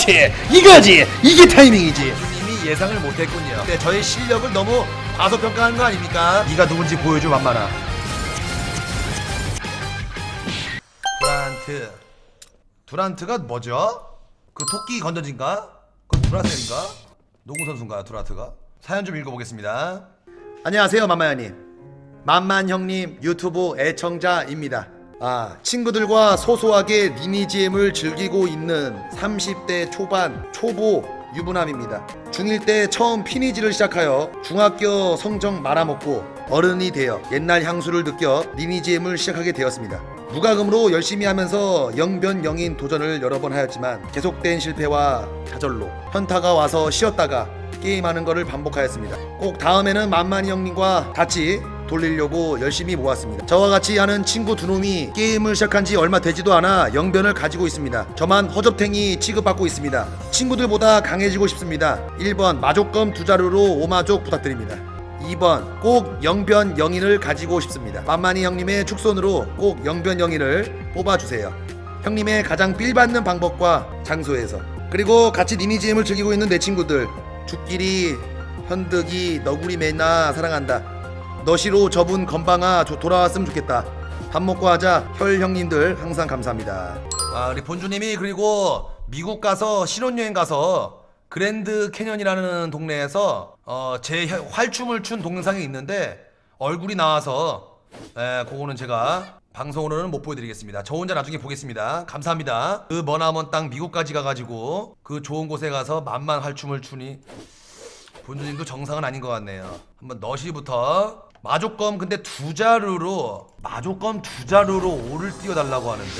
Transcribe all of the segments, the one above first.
그렇지 이거지 이게 타이밍이지 이미 예상을 못했군요. 네, 저의 실력을 너무 과소평가하는 거 아닙니까? 네가 누군지 보여줘 만만아. 두란트. 두란트가 뭐죠? 그 토끼 건전진가? 그 두라셀인가? 농구 선수인가 두란트가? 사연 좀 읽어보겠습니다. 안녕하세요 만마야님. 만만 형님 유튜브 애청자입니다. 아 친구들과 소소하게 리니지엠을 즐기고 있는 30대 초반 초보 유부남입니다. 중1 때 처음 피니지를 시작하여 중학교 성적 말아먹고 어른이 되어 옛날 향수를 느껴 리니지엠을 시작하게 되었습니다. 무과금으로 열심히 하면서 영변영인 도전을 여러 번 하였지만 계속된 실패와 좌절로 현타가 와서 쉬었다가 게임하는 것을 반복하였습니다. 꼭 다음에는 만만이 형님과 같이 돌리려고 열심히 모았습니다. 저와 같이 하는 친구 두 놈이 게임을 시작한 지 얼마 되지도 않아 영변을 가지고 있습니다. 저만 허접탱이 취급받고 있습니다. 친구들보다 강해지고 싶습니다. 1번 마족검 두 자루로 5마족 부탁드립니다. 2번 꼭 영변 영인을 가지고 싶습니다. 만만이 형님의 축손으로 꼭 영변 영인을 뽑아주세요. 형님의 가장 삘받는 방법과 장소에서 그리고 같이 리니지엠을 즐기고 있는 내 친구들 죽길이 현득이 너구리 매나 사랑한다 너시로 접은 건방아 조- 돌아왔으면 좋겠다 밥 먹고 하자 혈 형님들 항상 감사합니다 아 우리 본주님이 그리고 미국 가서 신혼여행 가서 그랜드 캐년이라는 동네에서 어제 활춤을 춘 동영상이 있는데 얼굴이 나와서 에, 그거는 제가 방송으로는 못 보여드리겠습니다. 저 혼자 나중에 보겠습니다. 감사합니다. 그 머나먼 땅 미국까지 가가지고 그 좋은 곳에 가서 만만 활춤을 추니 본주님도 정상은 아닌 것 같네요. 한번 너시부터 마조검 근데 두 자루로 마조검 두 자루로 오를 띄워달라고 하는데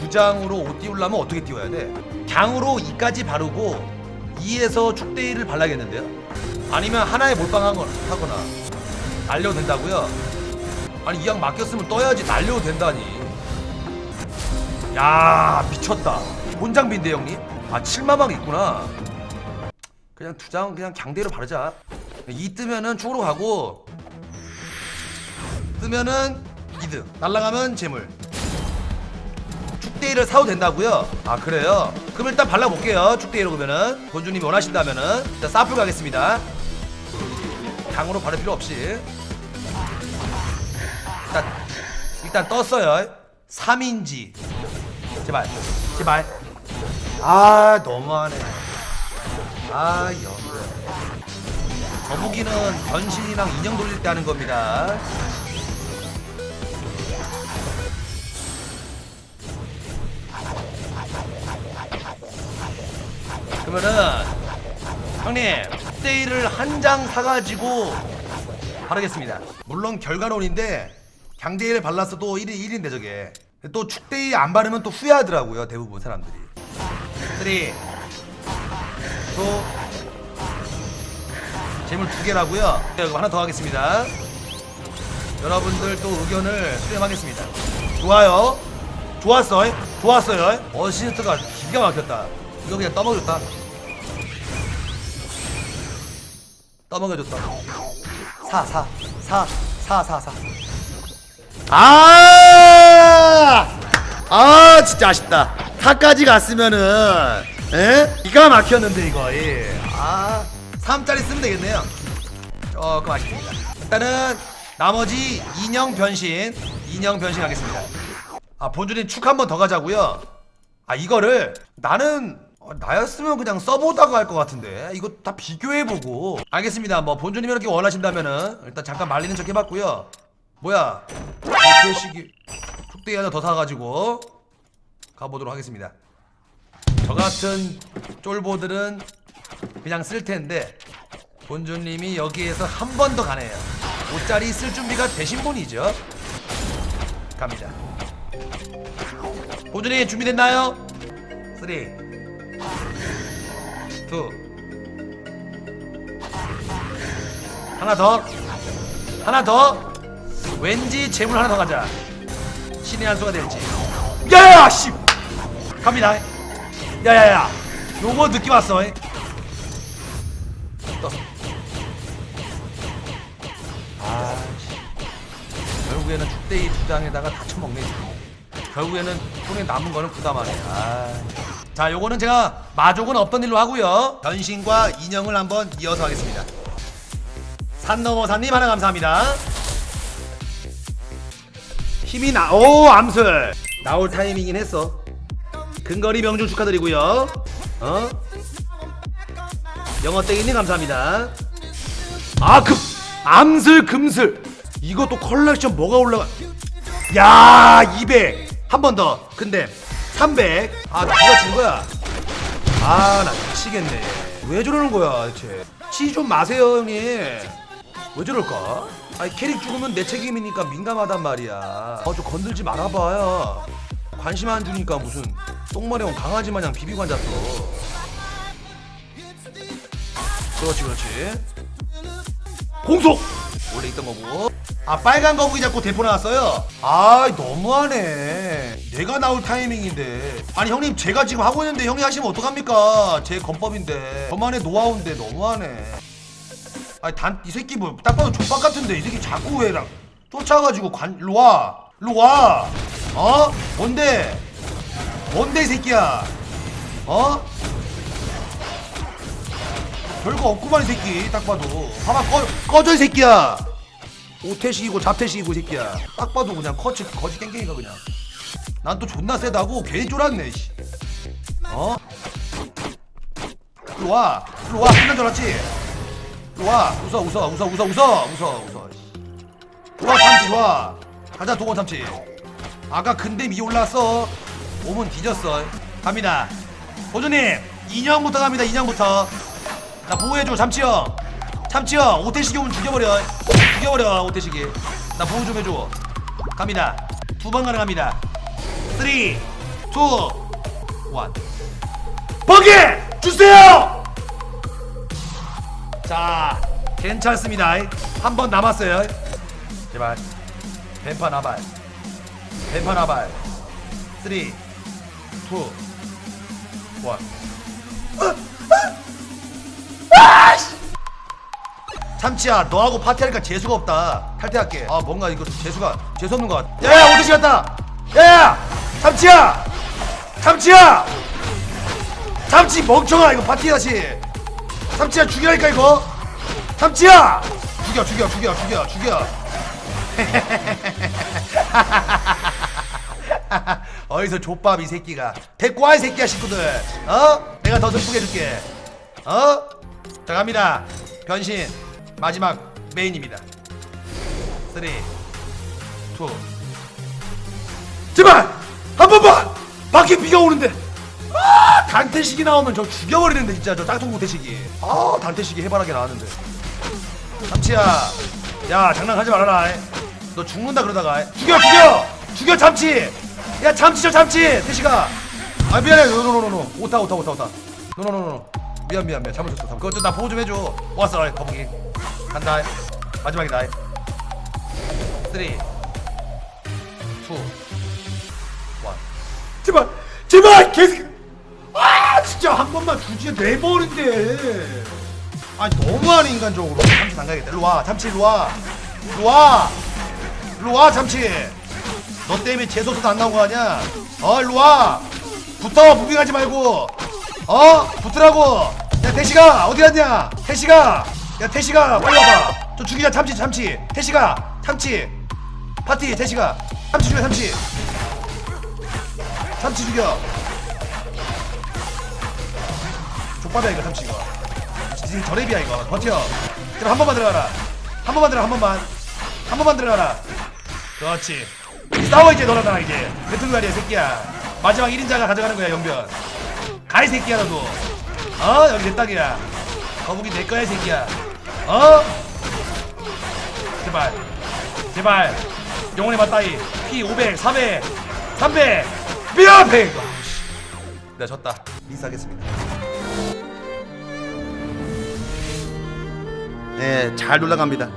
두 장으로 옷 띄우려면 어떻게 띄워야 돼? 장으로 2까지 바르고 2에서 축대일을 발라야겠는데요? 아니면 하나에 몰빵하거나 하거나 날려도 된다고요? 아니 이 양 맡겼으면 떠야지 날려도 된다니 야 미쳤다 본장비인데 형님? 아 7마방 있구나 그냥 두 장 그냥 강대로 바르자 이 뜨면은 축으로 가고 뜨면은 이득 날라가면 재물. 축대일을 사도 된다고요? 아 그래요? 그럼 일단 발라볼게요. 축대일로 그러면은. 본주님이 원하신다면은. 일단 사풀 가겠습니다. 강으로 바를 필요 없이. 일단 일단 떴어요. 3인지. 제발 제발. 아 너무하네. 아 영어 거북이는 변신이랑 인형 돌릴 때 하는 겁니다. 그러면은 형님 데이를 한 장 사가지고 바르겠습니다. 물론 결과론인데 강데이를 발랐어도 1인 1인데 저게. 또 축데이 안 바르면 또 후회하더라고요 대부분 사람들이. 3 2 재물 두 개라고요? 하나 더 하겠습니다. 여러분들 또 의견을 수렴하겠습니다. 좋아요. 좋았어 좋았어요. 어시스트가 기가 막혔다. 이거 그냥 떠먹여줬다. 떠먹여줬다. 4 4 4 4 4 4 아! 아 진짜 아쉽다. 타까지 갔으면은 에? 기가 막혔는데 이거. 예. 아 3짜리 쓰면 되겠네요. 조금 아쉽습니다. 일단은 나머지 인형 변신 인형 변신 하겠습니다. 아 본주님 축 한 번 더 가자고요. 아 이거를 나는 어, 나였으면 그냥 써보다가 할 것 같은데 이거 다 비교해보고 알겠습니다 뭐 본주님이 이렇게 원하신다면은 일단 잠깐 말리는 척 해봤고요 뭐야 개시기 툭대기 하나 더 사가지고 가보도록 하겠습니다 저 같은 쫄보들은 그냥 쓸 텐데 본주님이 여기에서 한 번 더 가네요. 5짜리 쓸 준비가 되신 분이죠? 갑니다. 본주님 준비됐나요? 3 2 하나 더 하나 더. 왠지 재물 하나 더 가자. 신의 한 수가 될지. 야야야 씨! 갑니다. 야야야 요거 느낌 왔어. 이. 결국에는 축대이 두 장에다가 다 지금. 결국에는 손에 남은 거는 부담하네. 아. 자 요거는 제가 마족은 없던 일로 하고요. 변신과 인형을 한번 이어서 하겠습니다. 산 넘어 산님 하나 감사합니다. 힘이 나, 오 암술. 나올 타이밍이긴 했어. 근거리 명중 축하드리고요. 어? 영어 땡이님 감사합니다. 아, 금 암슬 금슬. 이것도 컬렉션 뭐가 올라가? 야, 200. 한 번 더. 근데 300. 아, 누가 진 거야? 아, 나 미치겠네. 왜 저러는 거야, 대체? 치 좀 마세요, 형님. 왜 저럴까? 아니, 캐릭 죽으면 내 책임이니까 민감하단 말이야. 아, 좀 건들지 말아봐요. 관심 안 주니까 무슨 똥마려운 강아지 마냥 비비고 앉았어. 그렇지, 그렇지. 공속! 원래 있던 거고 아 빨간 거북이 잡고 대포 나왔어요? 아 너무하네. 내가 나올 타이밍인데. 아니 형님 제가 지금 하고 있는데 형이 하시면 어떡합니까? 제 건법인데. 저만의 노하우인데 너무하네. 아니 단 이 새끼 뭐 딱 봐도 족박 같은데. 이 새끼 자꾸 왜랑 쫓아가지고 관 일로 와. 어? 뭔데? 뭔데 이 새끼야? 어? 별거 없구만 이 새끼. 딱 봐도. 봐봐 꺼, 꺼져 이 새끼야 오태식이고 잡태식이고 이 새끼야. 딱 봐도 그냥 커치 거지 깽깽이가 그냥. 난 또 존나 세다고? 괜히 쫄았네 씨. 어? 일로 와. 일로 와. 끝난 줄 알았지? 일로 와. 웃어 웃어 웃어 웃어 웃어. 웃어 웃어 좋아 참치 좋아 가자 동원 참치. 아까 근데 미 올랐어. 몸은 뒤졌어. 갑니다. 호주님 인형부터 갑니다 인형부터. 나 보호해줘 참치형 참치형 오태식이 오면 죽여버려. 죽여버려 오태식이. 나 보호 좀 해줘. 갑니다. 두 번 가능합니다. 3 2 1 버기 주세요! 자 괜찮습니다. 한 번 남았어요. 제발. 뱀파 나발. 뱀파 나발. 3 2 1 참치야 너하고 파티하니까 재수가 없다. 탈퇴할게. 아 뭔가 이거 좀 재수가 재수 없는 것 같아. 야야 오대시 갔다. 야야 참치야! 참치야! 참치 멍청아 이거 파티 다시. 참치야 죽여라니까 이거. 참치야! 죽여 죽여 죽여 죽여 죽여. 어디서 족밥 이 새끼가. 데리고 와이 새끼야 식구들. 어? 내가 더 슬프게 해줄게. 어? 자 갑니다. 변신 마지막 메인입니다. 3 2 제발! 한 번만! 밖에 비가 오는데! 아 단태식이 나오면 저 죽여버리는데 진짜. 저 땅통구 태식이. 아 단태식이 해바라기 나왔는데. 참치야. 야 장난하지 말아라 너 죽는다 그러다가 죽여 죽여! 죽여 참치! 야 참치 저 참치! 태식아. 아 미안해. 노노노노노 오타 오타 오타 오타. 노노노노 미안 미안 미안. 잘못했어 그것 좀나 보호 좀 해줘. 왔어 거북이 간다 마지막이다 3 2 1 제발 제발 계속. 아 진짜 한 번만 주지 네 번인데. 아 너무하네 인간적으로. 참치 당가야겠다. 일로 와 참치 일로 와. 일로 와. 일로 와 참치 너 때문에 재소서도 안 나온 거 아니야? 어 일로 와. 붙어 무빙하지 말고. 어 붙으라고. 야 태식아 어디 갔냐? 태식아 야 태식아 빨리 와봐. 저 죽이자 참치 참치 태식아 참치 파티 태식아. 참치 죽여 참치 참치 죽여. 족밥이야 이거 참치 이거. 지금 저랩이야 이거. 버텨. 제발 한 번만 들어가라. 한 번만 들어가 한 번만. 한 번만 들어가라. 그렇지. 싸워 이제 너랑 나랑 이제. 배틀로얄이야 새끼야. 마지막 1인자가 가져가는 거야 영변. 가이 새끼야 너도. 어? 여기 내 땅이야. 거북이 내 거야 이 새끼야 어? 제발. 제발. 영혼의 맞다이. 피500 400 300 미안해 내가 졌다. 인사하겠습니다. 네 잘 놀러갑니다